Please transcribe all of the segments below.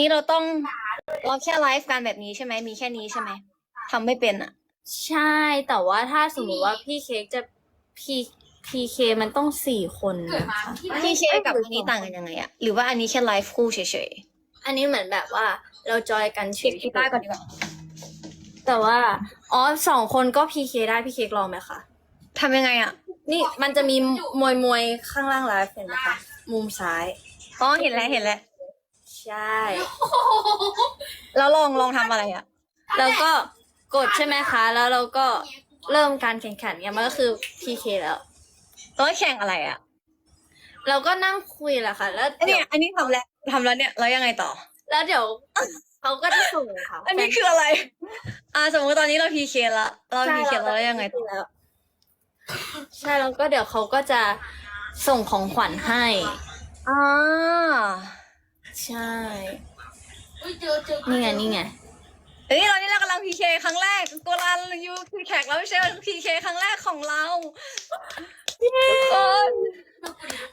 นี่เราต้องเราแค่ไลฟ์กันแบบนี้ใช่ไหมมีแค่นี้ใช่ไหมทำไม่เป็นอะ ใช่แต่ว่าถ้าสมมติว่าพี่เค้กจะพีพีเคมันต้องสี่คนนะคะพี่เคกับอันนี้ต่างกันยังไงอะหรือว่าอันนี้แค่ไลฟ์คู่เฉยอันนี้เหมือนแบบว่าเราจอยกันๆเฉเก็บยกีตาร์ก่อนดีกว่าแต่ว่าอ๋อสองคนก็พีเคได้พี่เค้กลองไหมคะ ทำยังไงอะนี่มันจะมีมวยมวยข้างล่างไลฟ์เห็นไหมคะ มุมซ้าย อ๋อเห็นแล้วเห็นแล้ว ใช่ แล้วลองลองทำอะไรอะแล้วก็กดใช่ไหมคะ แล้วเราก็เริ่มการแข่งขันเนี่ยมันก็คือ PK แล้ว ต้องแข่งอะไรอะเราก็นั่งคุยแหละค่ะ แล้วอันเดี๋เนี้ยยวอันนี้ทำแล้วทำแล้วเนี่ยแล้วยังไงต่อ แล้วเดี๋ยวเขาก็จะส่งค่ะอันนี้คืออะไร อ่าสมมติตอนนี้เราพีเคละเราพีเคแล้วยังไงต่อแล้วใช่แล้วก็เดี๋ยวเขาก็จะส่งของขวัญให้ อ่า ใช่ นี่ไงนี่ไงเอ้ยตอนนี้เรากำลังพีเคครั้งแรกโกลันยูคือแขกรับเชิญพีเคครั้งแรกของเราทุกคน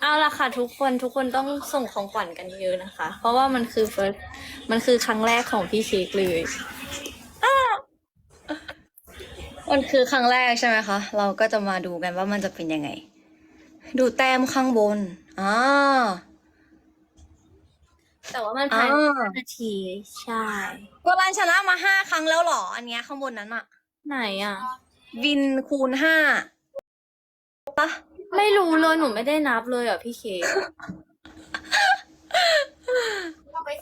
เอาละค่ะทุกคนทุกคนต้องส่งของขวัญกันเยอะนะคะ เพราะว่ามันคือ first มันคือครั้งแรกของพี่เค้กเลยมันคือครั้งแรกใช่ไหมคะ เราก็จะมาดูกันว่ามันจะเป็นยังไง ดูแต้มข้างบนอ่า แต่ว่ามันภายในอ่า ห้านาทีใช่โกลันชนะมาห้าครั้งแล้วเหรอ อันเนี้ยข้างบนนั้นอะไหนอะ วินคูณห้าปะไม่รู้เลยหนูไม่ได้นับเลยอะพี่เค้ก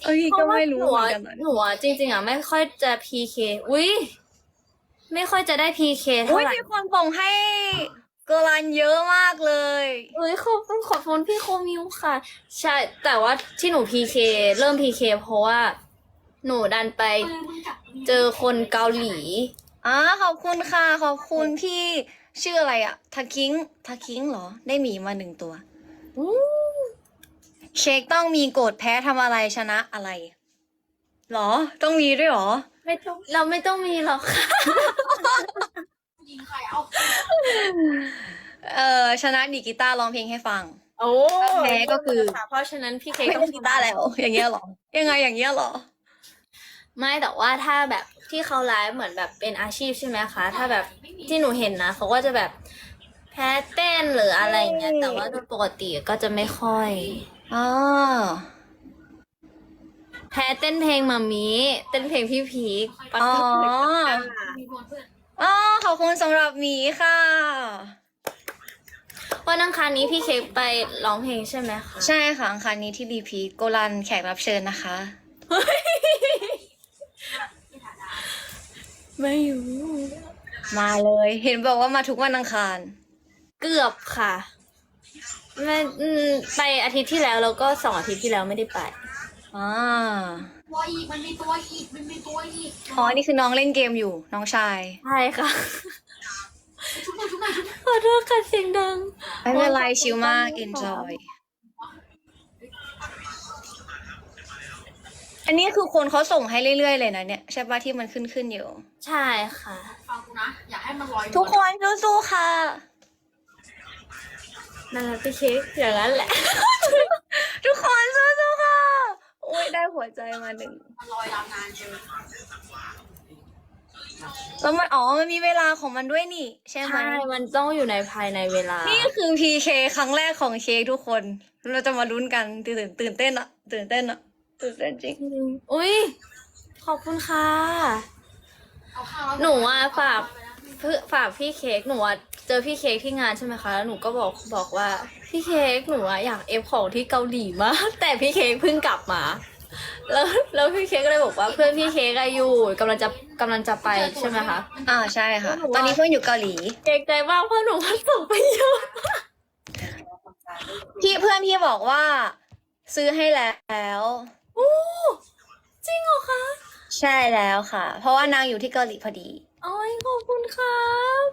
เอ้ยก็ไม่รู้หนูเหมืออะนกันนะ หนูอะจริง ๆอะไม่ค่อยจะพีเคอุ้ยไม่ค่อยจะได้พีเคเท่าอุ้ยไหร่มีคนส่งให้ โกลันเยอะมากเลย เอ้ยขอบคุณขอบคุณพี่โคมิวค่ะ ใช่ แต่ว่าที่หนูพีเคเริ่มพีเคเพราะว่า หนูดันไปเจอคนเกาหลีอ่าขอบคุณค่ะ ขอบคุณพี่ชื่ออะไรอะทาคิงทาคิงเหรอ ได้หมีมาหนึ่งตัวอู้เช็คต้องมีโกรธแพ้ทำอะไรชนะอะไรหรอ ต้องมีด้วยหรอ ไม่ต้อง เราไม่ต้องมีหรอกค่ะ เออชนะดีดกีตาร์ร้องเพลงให้ฟัง โอ้แพ้ก็คือเพราะฉะนั้นพี่เค้กไม่ต้ต้อองงกีตาร์แล้ว อย่างเงี้ยเหรอ ยังไงอย่างเงี้ยเหรอ ไม่แต่ว่าถ้าแบบที่เขาไลฟ์เหมือนแบบเป็นอาชีพใช่ไหมคะ ถ้าแบบที่หนูเห็นนะเขาก็จะแบบแพ้เต้นหรืออะไรเงี้ยใช่แต่ว่าโดยปกติก็จะไม่ค่อยอ๋อแพ้เต้นเพลงมามีเต้นเพลงพี่พีคปักอ๋อ อ๋อขอบคุณสำหรับหมีค่ะ วันอังคารนี้พี่เค้กไปร้องเพลงใช่ไหมคะใช่ค่ะอังคารนี้ที่ดีพีโกลันแขกรับเชิญนะคะ ไม่รู้มาเลย เห็นบอกว่ามาทุกวันอังคาร เกือบค่ะไม่อืมไปอาทิตย์ที่แล้วแล้วก็สองอาทิตย์ที่แล้วไม่ได้ไป อ่า ตัวอีก มันมีตัวอีก มันมีตัวอีกอ๋อ นี่คือน้องเล่นเกมอยู่ น้องชาย ใช่ค่ะ ชุบหน่อยชุบหน่อยชุบหน่อยขอโทษค่ะเสียงดัง ไม่เป็นไรชิลมาก enjoy อันนี้คือคนเขาส่งให้เรื่อยๆเลยนะเนี่ย ใช่ปะที่มันขึ้นขึ้นๆอยู่ ใช่ค่ะ ฟังกูนะ อย่าให้มันลอยทุกคนสู้ๆค่ะ นั่นแหละพี่เค้กอย่างนั้นแหละ ทุกคนสู้ๆค่ะโอ้ยได้หัวใจมาหนึ่งมันลอยยาวนานเกินแล้วมันอ๋อมันมีเวลาของมันด้วยนี่ ใช่ไหมใช่มันต้องอยู่ในภายในเวลา นี่คือ PK ครั้งแรกของเค้กทุกคน เราจะมาลุ้นกันตื่นตื่นเต้นอะตื่นเต้นอะตื่นเต้นจริงอุ้ยขอบคุณค่ะเอาข้าวแล้วหนูอะฝากเพื่อฝากพี่เค้กหนูอะเจอพี่เค้กที่งานใช่ไหมคะแล้วหนูก็บอกบอกว่าพี่เค้กหนูอะอยากเอฟของที่เกาหลีมากแต่พี่เค้กเพิ่งกลับมา แล้วแล้วพี่เค้กก็เลยบอกว่าเพื่อนพี่เค้กอะอยู่กำลังจะกำลังจะไปใช่ไหมคะ อ่าใช่ค่ะ ตอนนี้เพื่อนอยู่เกาหลี เกรงใจมากเพราะหนูพัดส่งไปเยอะพี่เพื่อนพี่บอกว่า ซื้อให้แล้วโอ้จริงเหรอคะ ใช่แล้วค่ะ เพราะว่านางอยู่ที่เกาหลีพอดี โอ้ยขอบคุณครับ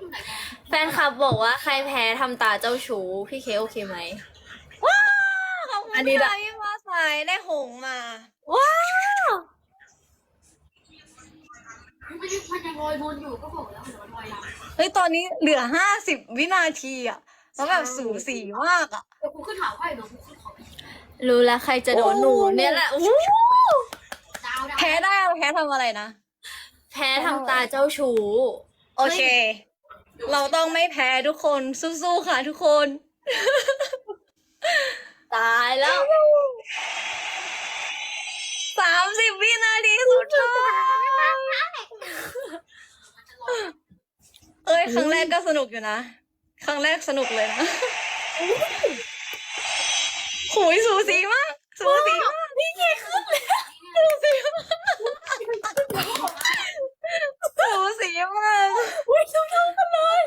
แฟนคลับบอกว่าใครแพ้ทำตาเจ้าชู้พี่เค้กโอเคไหมว้าวขอบคุณอันนี้ค่ะละพี่ฟ้าใสได้หงส์มา ว้าวมันไม่ได้มันยังลอยบนอยู่ก็บอกแล้วมันลอยลำเฮ้ย ตอนนี้เหลือห้าสิบวินาทีอะแล้วแบบสูสีมากอะ เดี๋ยวกูขึ้นหาไพ่เดี๋ยวกูขึ้นขอไปรู้แล้วใครจะโดนหนูเนี่ยแหละอู้ทำอะไรนะ แพ้ทำตาเจ้าชู้โอเค เราต้องไม่แพ้ทุกคนสู้ๆค่ะทุกคน ตายแล้วสามสิบวินาทีสุดท้ายเอ้ยครั้งแรกก็สนุกอยู่นะ ครั้งแรกสนุกเลยนะหุยสูสีมากสูสีมากพี่เกขึ้นแล้วสูสีมากสูสี มากหุยเท่าเท่ากันเลย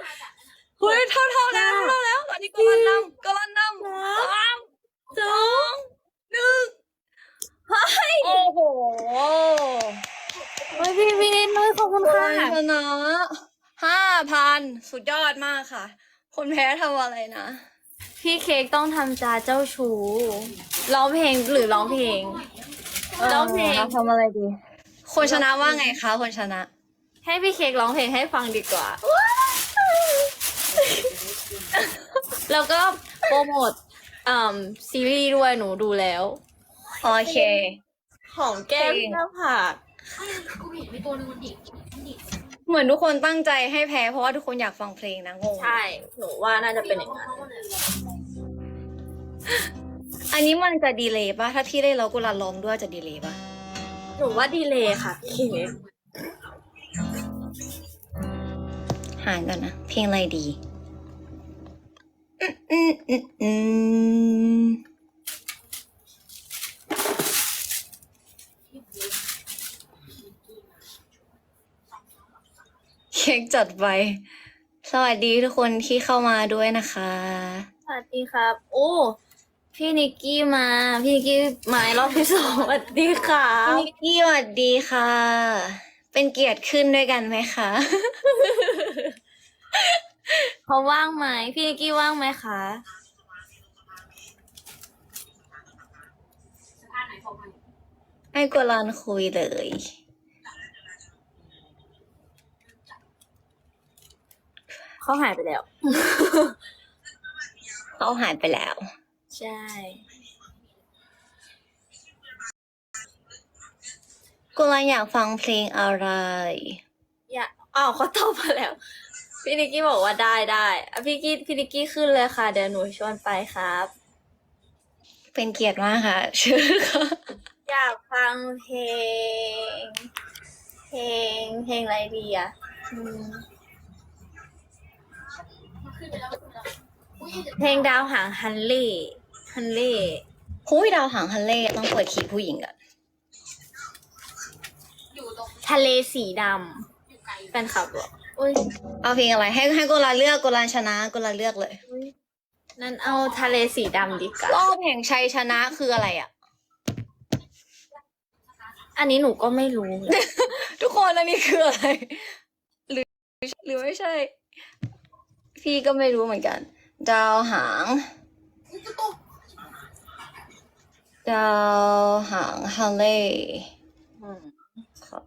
หุยเท่าเท่าแล้วเท่าแล้วตอนนี้กำลังนำกำลังนำสามสองหนึ่งโอ้โหเฮ้ยพี่วินินเลยขอบคุณคค่ะนชนะห้าพันสุดยอดมากค่ะ คนแพ้ทำอะไรนะ พี่เค้กต้องทำตาเจ้าชู้ร้องเพลงหรือร้องเพลงร้องเพลงทำอะไรดี คนชนะว่าไงคะคนชนะ ให้พี่เค้กร้องเพลงให้ฟังดีกว่า แล้วก็โปรโมทอ่าซีรีส์ด้วยหนูดูแล้ว โอเค ของแก้มหน้าผากไม่กูเห็นมีตัวหนึงมันดิบมันดิบเหมือนทุกคนตั้งใจให้แพ้เพราะว่าทุกคนอยากฟังเพลงนะงงใช่ หนูว่าน่าจะเป็นอย่างนั้น อันนี้มันจะดีเลย์ป่ะ ถ้าพี่ได้เรากุลาร้องด้วยจะดีเลย์ป่ะ หนูว่าดีเลยค่ะพี่เค้ก หากันนะ เพลงอะไรดีอืมอืมอืมอืมเค้กจัดไปสวัสดีทุกคนที่เข้ามาด้วยนะคะ สวัสดีครับ โอ้ พี่นิกกี้มา พี่นิกกี้มารอบที่สองสวัสดีค่ะพี่นิกกี้สวัสดีค่ะ เป็นเกียรติขึ้นด้วยกันไหมคะ เขาว่างไหมพี่นิกกี้ว่างไหมคะสภาพไหนบอกมาให้กุลานคุยเลย เขาหายไปแล้ว เขาหายไปแล้ว ใช่ กุลานอยากฟังเพลงอะไร อย่าอ้าวเขาตอบมาแล้ว พี่นิกกี้บอกว่าได้ได้อะพี่กี้พี่นิกกี้ขึ้นเลยค่ะ เดี๋ยวหนูชวนไปครับ เป็นเกียรติมากค่ะ ชื่อค่ะอยากฟังเพลง เพลงเพลงอะไรดีอะอืมมันขึ้นไปแล้วมันขึ้นไปแล้วอุ้ยเดี๋ยวเพลงดาวหางฮันเล่ฮันเล่หุ้ยดาวหางฮันเล่ต้องเปิดคีย์ผู้หญิงอะอยู่ตรง ทะเลสีดอยู่ไกลำแฟนคลับบอกอุ้ยเอาเพลงอะไร ให้ให้กุลานเลือกกุลานชนะกุลานเลือกเลยนั่นเอาทะเลสีดำดีกว่ารอบแห่งชัยชนะคืออะไรอะอันนี้หนูก็ไม่รู้เลยทุกคนอันนี้คืออะไร หรือหรือไม่ใช่ พี่ก็ไม่รู้เหมือนกัน ดาวหางอุ๊ยจะตกดาวหางฮันเล่อืมขอ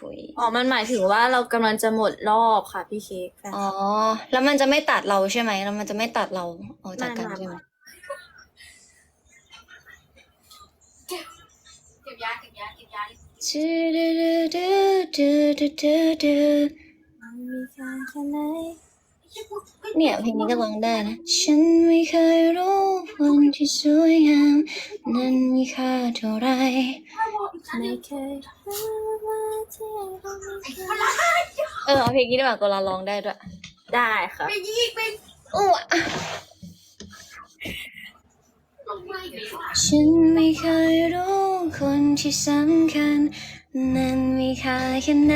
คุยอ๋อ มันหมายถึงว่าเรากำลังจะหมดรอบค่ะพี่เค้กแฟนคอ๋อลับแล้วมันจะไม่ตัดเราใช่ไหมแล้วมันจะไม่ตัดเราออกจากกันไม่ใช่ไหมเก็บยาเก็บยาเก็บยาดิดูดูดูดูดูดูมันมีค่าแค่ไหนไม่ใช่พูดฮ้ เนี่ยเพลงนี้ก็ร้องได้นะ ฉันไม่เคยรู้วันที่สวยงามนั้นมีค่าเท่าไรไม่บอกอีกชั้นหไม่นึ่งเคยรู้ว่าที่เราไม่เคยมันละเออเอาเพลงนี้ดีกว่าก็เราร้องได้ด้วย ได้ค่ะไปยิงไปอ้วลงมาอีกแล้วอะฉันไม่เคยรู้คนที่สำคัญ นั้นมีค่าแค่ไหน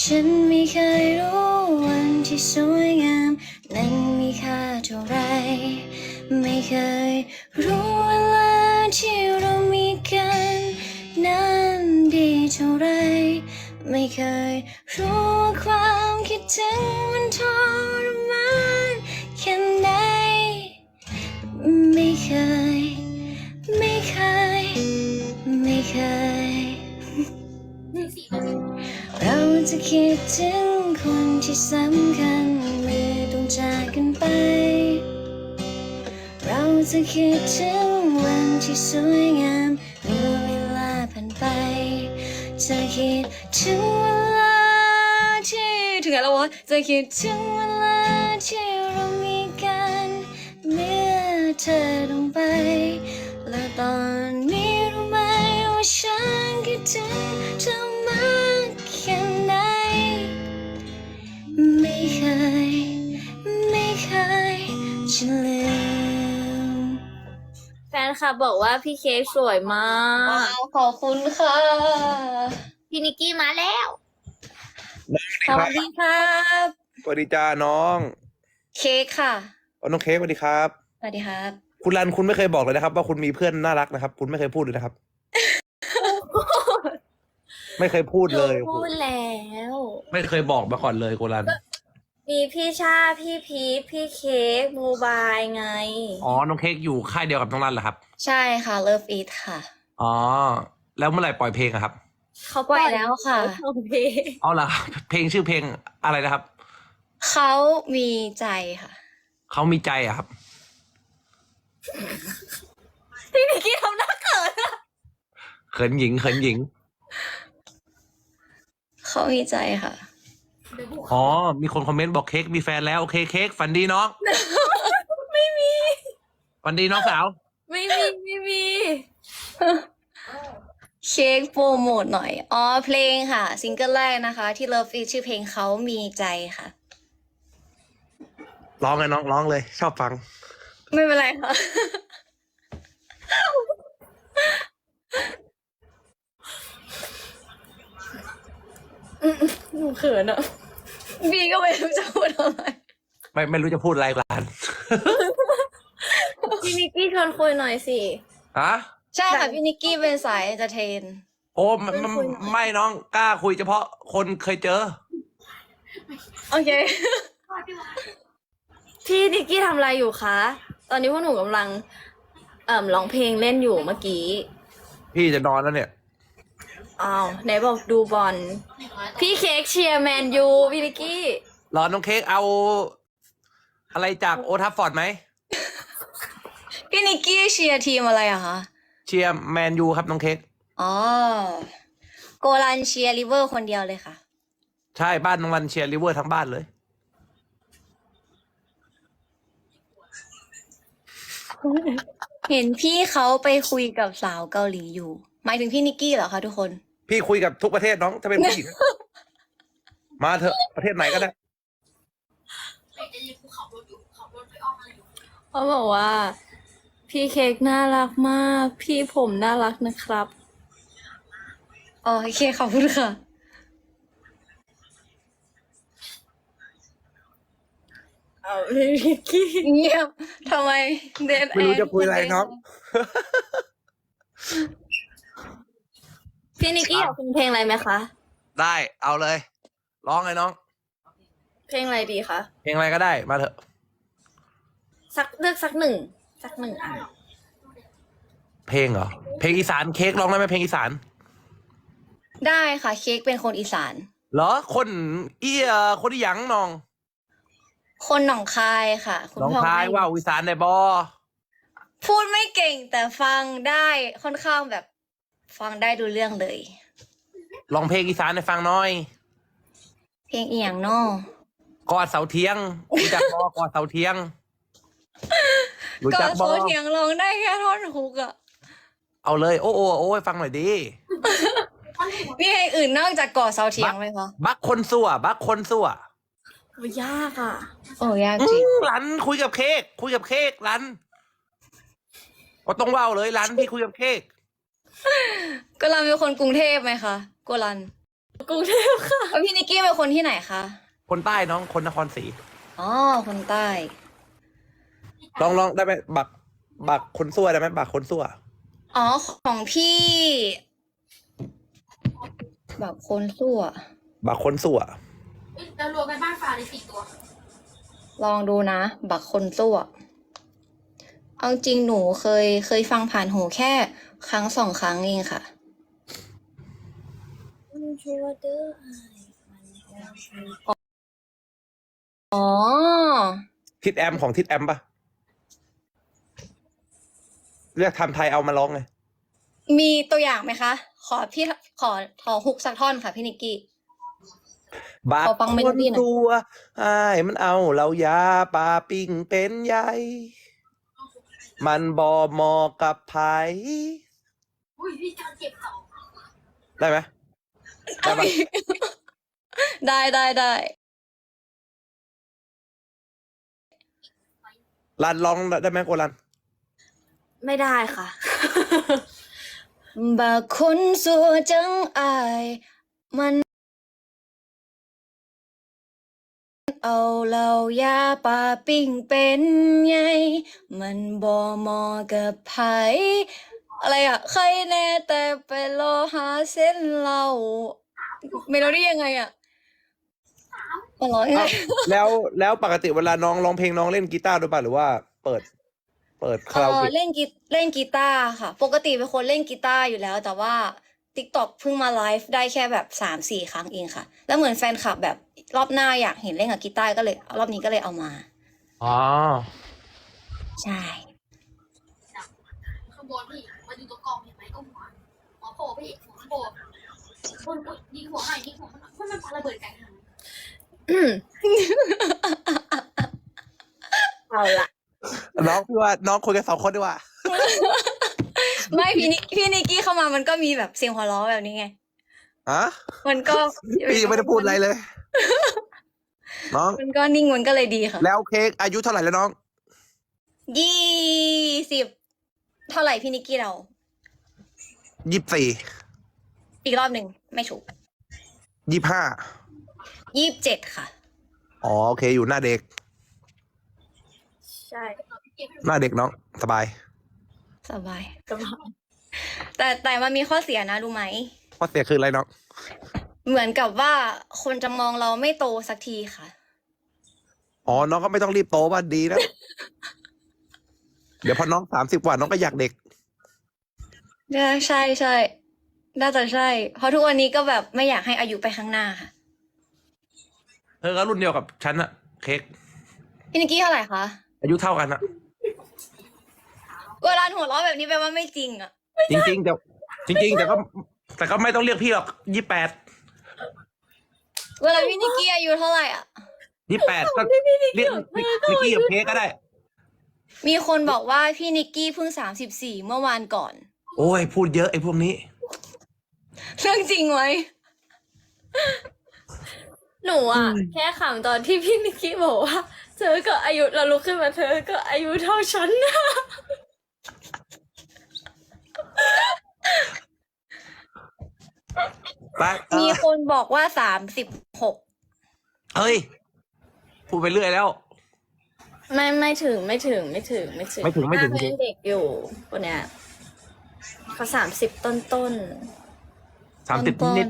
ฉันไม่เคยรู้วันที่สวยงาม นั้นมีค่าเท่าไร ไม่เคยรู้เวลาที่เรามีกันนั้นดีเท่าไร ไม่เคยรู้ความคิดถึงมันทรมานแค่ไหนไม่เคย ไม่เคย ไม่เคย จะคิดถึงคนที่สำคัญเมื่อต้องจากกันไป เราจะคิดถึงวันที่สวยงามเมื่อเวลาผ่านไป จะคิดถึงเวลาที่ถึงไหนแล้ววะจะคิดถึงเวลาที่เรามีกันเมื่อเธอลงไป และตอนนี้รู้ไหมว่าฉันคิดถึงเธอ นคลับบอกว่าพี่เค้กสวยมากวขอบคุณค่ะพี่นิกกี้มาแล้วสวัสดีครับสวัสดีจ้าน้องเค้กค่ะเอาน้องเค้กสวัสดีครับ สวัสดีครับ คุณรันคุณไม่เคยบอกเลยนะครับ ว่าคุณมีเพื่อนน่ารักนะครับ คุณไม่เคยพูดเลยนะครับ ไม่เคยพูดเลยโอ้โหพูดแล้ว ไม่เคยบอกมาก่อนเลยคุณรัน มีพี่ชาพี่พีทพี่เค้กโมบายไง อ๋อ น้องเค้กอยู่ค่ายเดียวกับน้องรันเหรอครับ ใช่ค่ะ Love It ค่ะ อ๋อ แล้วเมื่อไหร่ปล่อยเพลงอะครับ เขาปล่อยแล้วค่ะโอเคเอาล่ะ เพลงชื่อเพลงอะไรนะครับ เขามีใจค่ะ เขามีใจอะครับ พี่นิกกี้ทำหน้าเขินอะเขินหญิง เขินหญิง เขามีใจค่ะเดี๋ยวบุก อ๋อ มีคนคอมเมนต์บอกเค้กมีแฟนแล้ว โอเคเค้กฝันดีน้อง ไม่มี ฝันดีน้องสาว ไม่มี ไม่มีเค้กโปรโมทหน่อย อ๋อ เพลงค่ะ ซิงเกิลแรกนะคะ ที่ Love It ชื่อเพลงเขามีใจค่ะ ร้องไงน้องร้องเลย ชอบฟัง ไม่เป็นไรค่ะ หนูเขินอะ บีก็ไม่รู้จะพูดอะไรไม่ไม่รู้จะพูดอะไรร้านพี่นิกกี้ชวนคุยหน่อยสิอะใช่ค่ะพี่นิกกี้เป็นสายเอนเตอร์เทน โอ้มันมันคุยหน่อยไม่น้องกล้าคุยเฉพาะคนเคยเจอ โอเคพี่วานพี่นิกกี้ทำอะไรอยู่คะ ตอนนี้พวกหนูกำลัง เอ่อร้องเพลงเล่นอยู่เมื่อกี้ พี่จะนอนแล้วเนี่ย อ้าวไหนบอกดูบอลหนึ่งร้อยต่อพี่เค้กเชียร์แมนยูพี่นิกกี้ รอน้องเค้กเอา อะไรจากโอทัฟฟอร์ดไหมพี่นิกกี้เชียร์ทีมอะไรอะคะเชียร์แมนยูครับน้องเค้กอ๋อโกลันเชียร์ลิเวอร์คนเดียวเลยค่ะ ใช่บ้านน้องวันเชียร์ลิเวอร์ทั้งบ้านเลย เห็นพี่เขาไปคุยกับสาวเกาหลีอยู่ หมายถึงพี่นิกกี้เหรอคะทุกคน พี่คุยกับทุกประเทศน้อง ถ้าเป็นผู้หญิง มาเถอะประเทศไหนก็ได้ไปจะยิงภูเขารถอยู่ขับรถไปอ้อมอะไรอยู่เขาบอกว่า พี่เค้กน่ารักมาก พี่ผมน่ารักนะครับ อ๋อโอเคขอบคุณค่ะ เอาพี่นิกกี้เงียบทำไมเดนไม่รู้จะคุยอะไรน้อง พี่นิกกี้อยากฟังเพลงอะไรไหมคะ ได้เอาเลย ร้องไงน้อง เพลงอะไรดีคะ เพลงอะไรก็ได้มาเถอะสักเลือกสักหนึ่ง สักหนึ่งอันเพลงเหรอเพลงอีสานเค้กร้องได้ไหมเพลงอีสานได้ค่ะ เค้กเป็นคนอีสาน เหรอคนเอียคนที่หยังน้องคนหนองคายค่ะ คุณน้องพ่อคายให้ว่าอีสานในบอพูดไม่เก่งแต่ฟังได้ค่อนข้างแบบ ฟังได้ดูเรื่องเลย ลองเพลงอีสานให้ฟังหน่อย เพลงอีหยังนอกอดเสาเทียงรู้จักบอกอดเสาเทียงรู้ก็จักบโซอเทียงร้องได้แค่ท่อนฮุกอะเอาเลย โอ้โอ้โอ้ยฟังหน่อยดิท่อนหนึ่งมีเพลงอื่นนอกจากก่อเสาเทียงไหมคะบักคนสั่วบักคนสั่ว โอ้ยยากอะ โอ้ยากอืจริงมรันคุยกับเค้กคุยกับเค้กรันก็ต้องเว้าเลยรันพี่คุยกับเค้กโกลันเป็นคนกรุงเทพไหมคะโกลันกรุงเทพค่ะแล้วพี่นิกกี้เป็นคนที่ไหนคะคนใต้น้องคนนครศรีอ๋อคนใต้ลองลองได้ไหมบักบักคนสั่วได้ไหมบักคนสั่วอ๋อของพี่แบบคนสั่วบักคนสั่วเอ้ยเรารวมกันบ้านฟ้าได้สี่ตัว ลองดูนะ บักคนสั่วเอาจริงหนูเคยเคยฟังผ่านหูแค่ ครั้งสองครั้งเองค่ะ อ๋อ ทิดแอมของทิดแอมปะเรียกทำไทยเอามาร้องไง มีตัวอย่างไหมคะ ขอพี่ขอขอฮุกสักท่อนค่ะพี่นิกกี้ บาดขอฟังเมโลดี้หน่อย ตัวไอ้ายมันเอาเรายาปลาปิ้งเป็นใหญ่ มันบอมอกับไผ อุ้ยพี่จอนเจ็บเข่าได้ไหมได้ปะได้ได้ได้รันลองได้ไหมโกรันไม่ได้ค่ะ บางคนสัวจังอาย มัน เอาเหล่ายาปลาปิ้งเป็นไง มันบ่เหมอกับไผ อะไรอะ ใครแน่แต่ไปรอหาเส้นเราเมโลดี้ยังไงอะมาร้องยังไงแล้วแล้วปกติเวลาน้องร้องเพลงน้องเล่นกีตาร์ด้วยป่ะหรือว่า เปิด เปิดคาราโอเออเกะเล่นกีเล่นกีตาร์ค่ะ ปกติเป็นคนเล่นกีตาร์อยู่แล้ว แต่ว่า TikTok เพิ่งมาไลฟ์ได้แค่แบบสามสี่ครั้งเองค่ะ แล้วเหมือนแฟนคลับแบบรอบหน้าอยากเห็นเล่นกับกีตาร์ก็เลย รอบนี้ก็เลยเอามาอ๋อใช่ข้างบนพี่มาดูตัวกล้อง หัวโผล่พี่หัวข้างบนคนกดยิงหัวให้ยิงหัวมันมันมันปาระเบิดไกลทางเอาละน้องพี่ว่าน้องคุยกันสองคนดีกว่า ไม่พี่นิพี่นิกกี้เข้ามามันก็มีแบบเสียงหัวเราะแบบนี้ไงอะมันก็พี่ยังไม่ได้พูดอะไรเลย น้อง มันก็นิ่งมันก็เลยดีค่ะ แล้วเค้กอายุเท่าไหร่แล้วน้อง ยี่สิบ เท่าไหร่พี่นิกกี้เรา ยี่สิบสี่อีกรอบหนึ่งไม่ถูกยี่สิบห้ายี่สิบเจ็ดค่ะ อ๋อโอเคอยู่หน้าเด็ก ใช่เก็บให้หน้าเด็กน้องสบายสบายสบายแต่แต่มันมีข้อเสียนะรู้ไหม ข้อเสียคืออะไรน้องเหมือนกับว่าคนจะมองเราไม่โตสักทีค่ะ อ๋อน้องก็ไม่ต้องรีบโตว่าดีนะ เดี๋ยวพอน้องสามสิบกว่าน้องก็อยากเด็ก ใช่ใช่ใช่น่าจะใช่ เพราะทุกวันนี้ก็แบบไม่อยากให้อายุไปข้างหน้าค่ะเธอก็รุ่นเดียวกับฉันอะเค้กพี่นิกกี้เท่าไหร่คะอายุเท่ากันอะเวลาหัวเราะแบบนี้แปลว่าไม่จริงอะจริงๆแต่จริง ๆ แต่ก็แต่ก็ไม่ต้องเรียกพี่หรอกยี่แปดเวลาพี่นิกกี้อายุเท่าไหร่อะยี่แปดก็เรียกนิกกี้กับเค้กก็ได้ มีคนบอกว่าพี่นิกกี้เพิ่งสามสิบสี่เมื่อวานก่อน โอ้ย พูดเยอะไอ้พวกนี้ เรื่องจริงไหมหนูอะแค่ขำตอนที่พี่นิกกี้บอกว่าเธอก็อายุเราลุกขึ้นมาเธอก็อายุเท่าฉันนะไปเอมีอคนบอกว่าสามสิบหกเฮ้ย พูดไปเรื่อยแล้ว ไม่ไม่ถึงไม่ถึงไม่ถึงไม่ถึงไม่ถึงไม่ถึงหน้าเขายังเด็กอยู่คนเนี้ย เขาสามสิบต้นต้นสามสิบนิด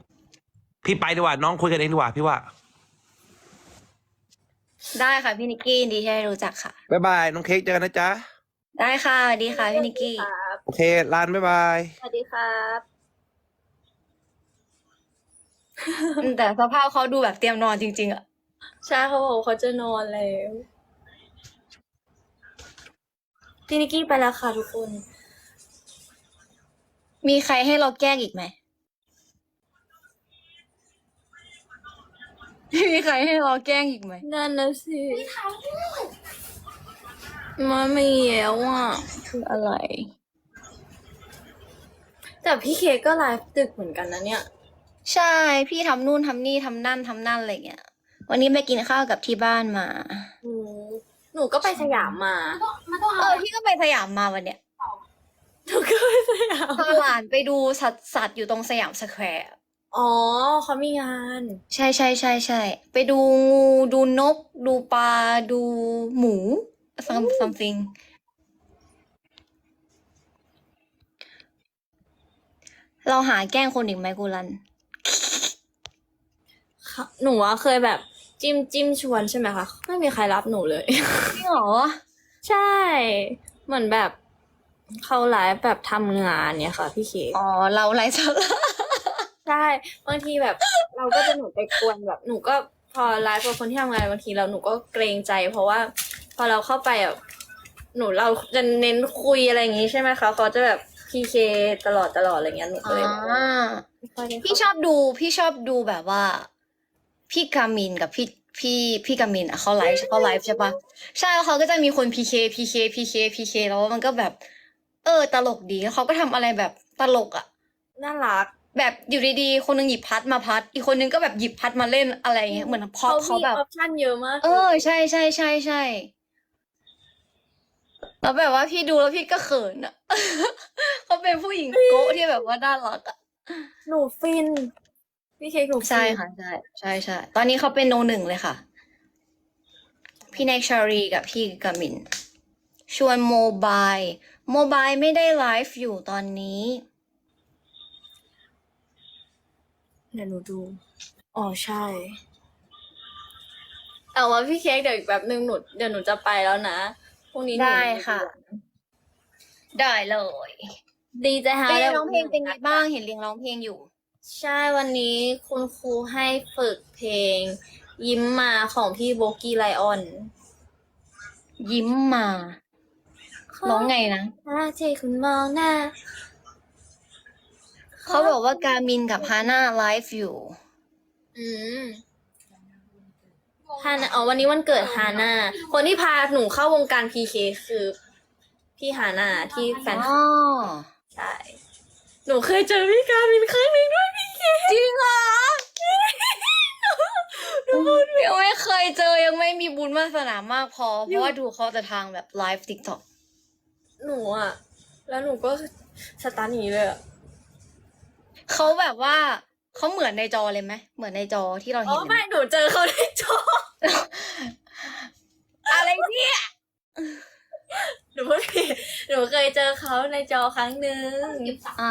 ๆพี่ไปดีกว่า น้องคุยกันเองดีกว่าพี่ว่าได้ค่ะพี่นิกกี้ยินดีที่ได้รู้จักค่ะ บ๊ายบาย น้องเค้กเจอกันนะจ๊ะ ได้ค่ะสวัสดีค่ะพี่นิกๆกี้ ครับโอเคลานบ๊ายบาย สวัสดีครับอืมแต่สภาพเขาดูแบบเตรียมนอนจริง ๆอะใช่เขาบอกว่าเขาจะนอนแล้วพี่นิกกี้ไปแล้วค่ะทุกคน มีใครให้เราแกล้งอีกไหม มีใครให้เราแกล้งอีกไหม นั่นนะสิมาไม่แล้วอะ คืออะไร แต่พี่เคกก็ไลฟ์ดึกเหมือนกันนะเนี่ย ใช่ พี่ทำนู่นทำนี่ทำนั่นทำนั่นอะไรเงี้ย วันนี้ไปกินข้าวกับที่บ้านมา หนูหนูก็ไปสยามมามันต้องมันต้องเอเอาอพี่ก็ไปสยามมาวันเนี้ย หนูก็ไปสยาม พาหลานไปดูสัตว์สัตว์อยู่ตรงสยามสแควร์อ๋อเขามีงาน ใช่ใช่ใช่ใช่ไปดูงูดูนก ดูปลาดูหมู some something เราหาแกล้งคนอีกไหมกูรัน ค่ะหนูอะเคยแบบจิ้มจิ้มชวนใช่ไหมคะ ไม่มีใครรับหนูเลย จริงเหรอ ใช่ เหมือนแบบ เขาไลฟ์แบบทำงานเนี่ยค่ะพี่เคกอ๋อเราไร้สาระ ใช่บางทีแบบ เราก็จะหนูไปกวนแบบหนูก็พอไลฟ์กับคนที่ทำงานบางทีเราหนูก็เกรงใจ เพราะว่า พอเราเข้าไปแบบหนูเราจะเน้นคุยอะไรอย่างงี้ใช่ไหมคะเขาจะแบบพีเคตลอดตลอดอะไรเงี้ยหนูก็เลยแบบว่าอ่า ไม่ค่อยได้พี่ชอบดูพี่ชอบดูแบบว่า พี่กามินกับพี่พี่พี่กามินอะเขาไลฟ์เขาไลฟ์ใช่ปะใช่แล้วเขาก็จะมีคนพีเคพีเคพีเคพีเคแล้วมันก็แบบ เออ ตลกดีแล้วเขาก็ทำอะไรแบบตลกอะน่ารัก แบบอยู่ดีๆ คนหนึงหยิบพัดมาพัด อีกคนนึงก็แบบหยิบพัดมาเล่นอะไรเงี้ยเหมือนพอเขาเขามีแบบ ออปชั่นเยอะมากเออ ใช่ใช่ใช่ใช่แล้วแบบว่าพี่ดูแล้วพี่ก็เขินอะเขาเป็นผู้หญิงโก๊ะที่แบบว่าน่ารักอะหนูฟิน พี่เค้กหนูฟินใช่ค่ะใช่ใช่ใช่ตอนนี้เขาเป็นโนหนึ่งเลยค่ะ พี่แน็กชารีกับพี่กามิน ชวนโมบาย โมบายไม่ได้ไลฟ์อยู่ตอนนี้เดี๋ยวหนูดู อ๋อใช่ แต่ว่าพี่เค้กเดี๋ยวอีกแบบนึงหนูเดี๋ยวหนูจะไปแล้วนะ พรุ่งนี้หนูได้ค่ะ ได้เลยดีใจฮะไปเรียนร้องเพลงเป็นไงบ้างเห็นเรียนร้องเพลงอยู่ ใช่วันนี้คุณครูให้ฝึกเพลง ยิ้มมาของพี่โบกี้ไลออน ยิ้มมา ร้องไงนะหน้าที่คุณมองหน้า เขาบอกว่าการมินกับฮาน่าไลฟ์อยู่ อืมฮาน่าอ๋อวันนี้วันเกิดฮาน่าคนที่พาหนูเข้าวงการพีเคคือพี่ฮาน่าที่แฟนคลัอ๋บอใช่หนูเคยเจอพี่การมินครั้งหนึ่งด้วยพี่เคจริงเหรอยังไม่เคยเจอยังไม่มีบุญวาสนามากพอ เพราะว่าดูเขาแต่ทางแบบไลฟ์ติ๊กต็อก หนูอะแล้วหนูก็สตาร์ทหนีเลยอะเขาแบบว่าเขาเหมือนในจอเลยไหมเหมือนในจอที่เราอ๋เห็อนเลยไหมไม่หนูเจอเขาในจออะไรเนี่ยหนูพูดผิดหนูเคยเจอเขาในจอครั้งหนึ่งเก็บสามอ่า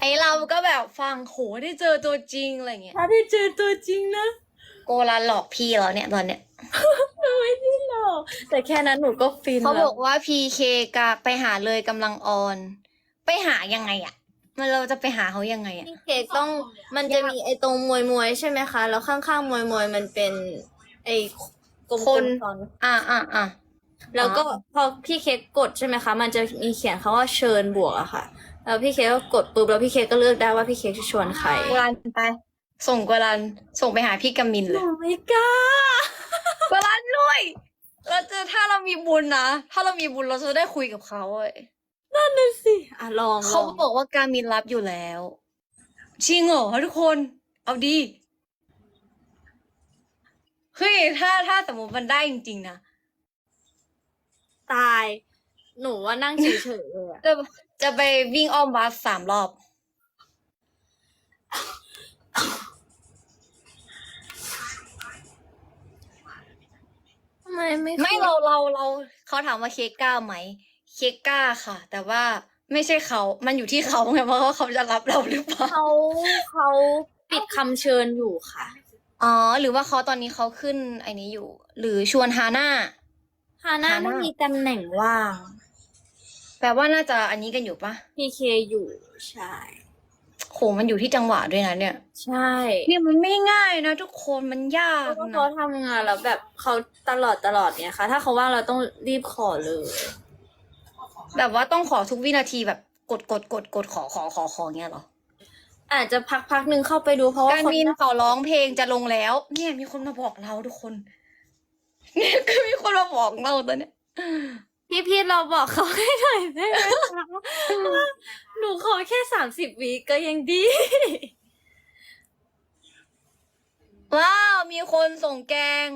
ไอเราก็แบบฟังโหได้เจอตัวจริงอะไรเงี้ยถ้าได้เจอตัวจริงนะ โกลันหลอกพี่แล้วเนี่ยตอนเนี้ยหนูไม่ได้หรอกแต่แค่นั้นหนูก็ฟินเขาแล้วบอกว่าพีเคกะไปหาเลยกำลังออน ไปหายังไงอะมันเราจะไปหาเขายังไงอะพี่เค้กต้องมันจะมีไอ้ตรงมวยมวยๆใช่ไหมคะ แล้วข้างๆมวยมวยๆมันเป็น ไอ้กลมๆคนซ้อนอ่าอ่าอ่าแล้วก็อ๋อพอพี่เค้กกดใช่ไหมคะ มันจะมีเขียนคาว่าเชิญบวกอะค่ะ แล้วพี่เค้กก็กดปุ๊บแล้วพี่เค้กก็เลือกได้ว่าพี่เค้กจะชวนใครโกลันไป ส่งโกลันส่งไปหาพี่กามินหเลยนูไม่กล้าโกลันด้วยเราจะถ้าเรามีบุญนะถ้าเรามีบุญเราจะได้คุยกับเขาเว้ยนั่นน่ะสิอะลองลเขาองบอกว่าการมินรับอยู่แล้วจริงเหรอทุกคน เอาดีเฮ้ยถ้าถ้าสมมติมันได้จริงๆนะตาย หนูว่านั่งเฉยๆเลยอะจะจะไปวิ่งอ้อมวัดสามรอบ ทำ ไมไม่ไม่เราเราเราเขาถามว่าเค้กกล้าไหม เค้กกล้าค่ะ แต่ว่าไม่ใช่เขา มันอยู่ที่เขาไงว่าเขาจะรับเราหรือเปล่า เขาเขาปิดคำเชิญอยู่ค่ะ อ๋อ หรือว่าเขาตอนนี้เขาขึ้นไอ้นี้อยู่ หรือชวนฮาน่า ฮาน่าฮาน่า ไม่มีตำแหน่งว่าง แปลว่าน่าจะอันนี้กันอยู่ปะพีเคอยู่ใช่ โหมันอยู่ที่จังหวะด้วยนะเนี่ย ใช่เนี่ยมันไม่ง่ายนะทุกคนมันยากเพราะว่านะเขาทำงานแล้วแบบเขาตลอดตลอดเนี่ยค่ะ ถ้าเขาว่างเราต้องรีบขอเลย แบบว่าต้องขอทุกวินาทีแบบกดกดกดกดขอขอขอขอเงี้ยเหรออาจจะพักพักๆหนึ่งเข้าไปดูเพราะว่าการคนมินขอร้องเพลงจะลงแล้ว เนี่ยมีคนมาบอกเราทุกคน เนี่ยก็มีคนมาบอกเราตอนเนี้ยพี่พีทเราบอกเขาให้หน่อยได้ไหมคะว่า หนูขอแค่สามสิบวิก็ยังดี ว้าว มีคนส่งแกง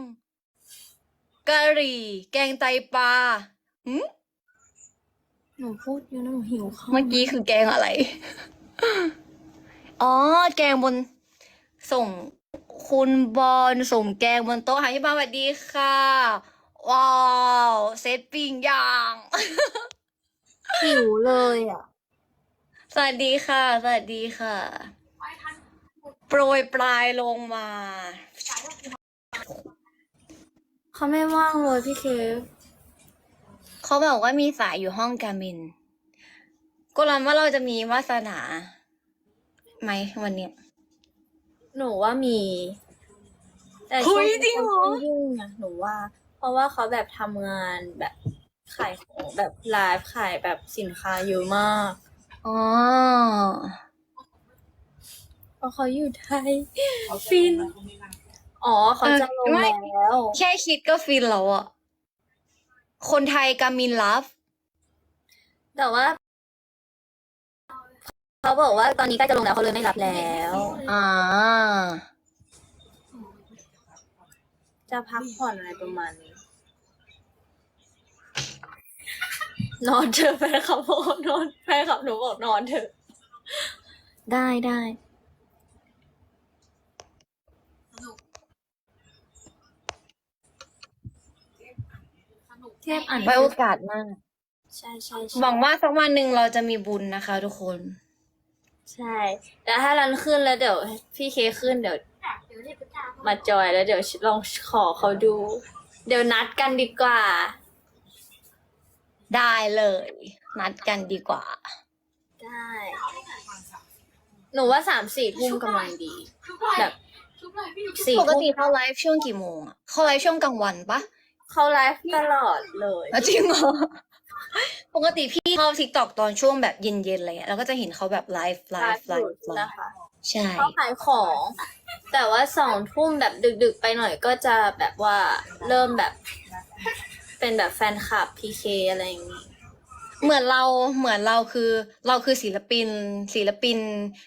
กะหรี่ แกงไตปลาหืมหนูพูดอยู่นะหนูหิวข้าวเมื่อกี้คือแกงอะไร อ๋อ แกงบน ส่งคุณบอลส่งแกงบนโต๊ะค่ะพี่บอลสวัสดีค่ะ ว้าว เซตปิ้งย่าง หิวเลยอะ สวัสดีค่ะ สวัสดีค่ะไม่ทันโปรยปลายลงมาจ่ายว่าเขาไม่ว่างเลยพี่เคฟเขาบอกว่ามีสายอยู่ห้องกามินก็รันว่าเราจะมีวาสนาไหมวันเนี้ยหนูว่ามี แต่เฮ้ช่วงยนี้จริงเหรอ เขายุ่งๆอะหนูว่า เพราะว่าเขาแบบทำงานแบบขายของแบบไลฟ์ขายแบบสินค้าเยอะมาก อ๋อเพราะเขาอยู่ไทย ฟิน อ๋อเขาจะลงไม่แล้ว แค่คิดก็ฟินแล้วอะคนไทยกามินลัฟ แต่ว่า เขาบอกว่าตอนนี้ใกล้จะลงแล้วเขาเลยไม่รับแล้ว อ่า จะพักผ่อนอะไรประมาณนี้ นอนเถอะแฟนคลับบอกนอนแฟนคลับหนูบอกนอนเถอะ ได้ได้ สนุกสนุกเทียบอ่านไว้โอกาสมากใช่ใช่ใช่หวังว่าสักวันหนึ่งเราจะมีบุญนะคะทุกคน ใช่แต่ถ้ารันขึ้นแล้วเดี๋ยว พี่เคขึ้นเดี๋ยวเดี๋ยวเรียกพระเจ้ามาจอยแล้วเดี๋ยวลองขอเขาดู เดี๋ยวนัดกันดีกว่า ได้เลย นัดกันดีกว่า ได้ หนูว่าสามสี่ทุ่มกำลังดีชุบหน่อยแบบชุบหน่อยพี่สี่ปกทุ่มติเขาไลฟ์ช่วงกี่โมงอะเขาไลฟ์ช่วงกลางวันปะเขาไลฟ์ตลอดเลยอะจริงเหรอปกติพี่เข้าทิกตอกตอนช่วงแบบเย็นๆอะไรเงี้ยแล้วก็จะเห็นเขาแบบไลฟ์ไลไลฟ์ฟ์ไลอยู่ฟ์ไลนะฟ์คะใช่เขาขายของ แต่ว่าสองทุ่มแบบดึกๆไปหน่อยก็จะแบบว่าเริ่มแบบ เป็นแบบแฟนคลับพีเคอะไรอย่างงี้เหมือนเราเหมือนเราคือเราคือศิลปินศิลปิน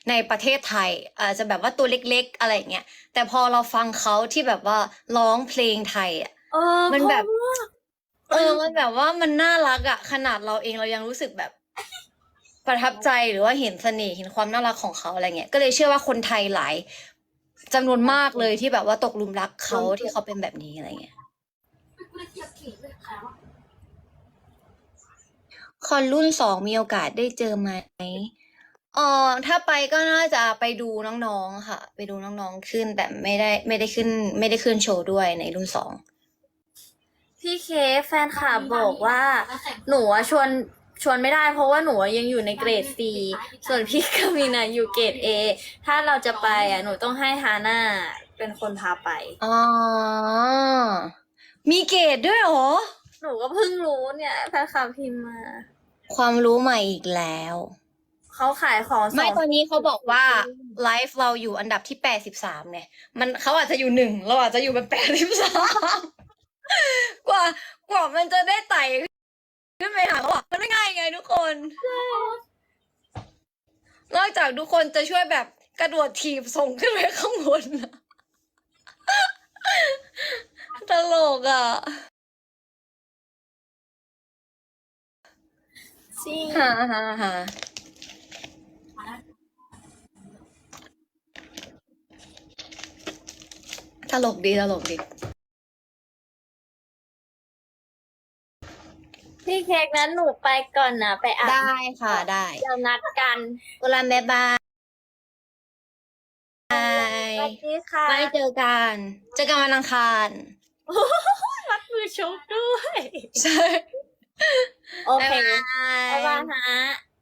ในประเทศไทย อาจจะแบบว่าตัวเล็ก ๆ อะไรอย่างเงี้ยแต่พอเราฟังเขาที่แบบว่าร้องเพลงไทยอะเออมันแบบเพราะว่าเออมันแบบว่ามันน่ารักอะขนาดเราเองเรายังรู้สึกแบบ ประทับใจหรือว่าเห็นเสน่ห์เห็นความน่ารักของเขาอะไรเงี้ยก็เลยเชื่อว่าคนไทยหลายจำนวนมากเลยที่แบบว่าตกหลุมรักเขาที่เขาเป็นแบบนี้อะไรเงี้ย กูเลยเทียบเขียนเลยใครวะ คอนรุ่นสองมีโอกาสได้เจอไหมเออถ้าไปก็น่าจะไปดูน้องๆค่ะ ไปดูน้องๆขึ้นแต่ไม่ได้ไม่ได้ขึ้น ไม่ได้ขึ้นโชว์ด้วยในรุ่นสองพี่เคแฟนคลับบอกว่า หนูอะชวนชวนไม่ได้เพราะว่าหนูอะยังอยู่ในเกรด C ส่วนพี่กามินะอยู่เกรด A ถ้าเราจะไปอะหนูต้องให้ฮาน่าเป็นคนพาไป อ๋อ มีเกรดด้วยเหรอ หนูก็เพิ่งรู้เนี่ยแฟนคลับพิมพ์มา ความรู้ใหม่อีกแล้ว เขาขายของสไม่องตอนนี้เขาบอกว่าไลฟ์เราอยู่อันดับที่แปดสิบสามเนี่ย มันเขาอาจจะอยู่หนึ่งเราอาจจะอยู่เป็นแปดสิบสามกว่ากว่ามันจะได้ไต่ขึ้นไปหาเขาอะมันไม่ง่ายไงทุกคน นอกจากทุกคนจะช่วยแบบกระโดดถีบส่งขึ้นไปข้างบนอะตลกอะ จริงฮ่าฮ่าฮ่าตลกดีตลกดีพี่เค้กนั้นหนูไปก่อนนะไปอาบได้ค่ะได้เดี๋ยวนัดกันกุลาบ๊ายบายบายสวัสดีค่ะไม่เจอกันเจอกันวันอังคารมัดมือชกด้วย ใช่ โอเค บ๊ายบายฮะ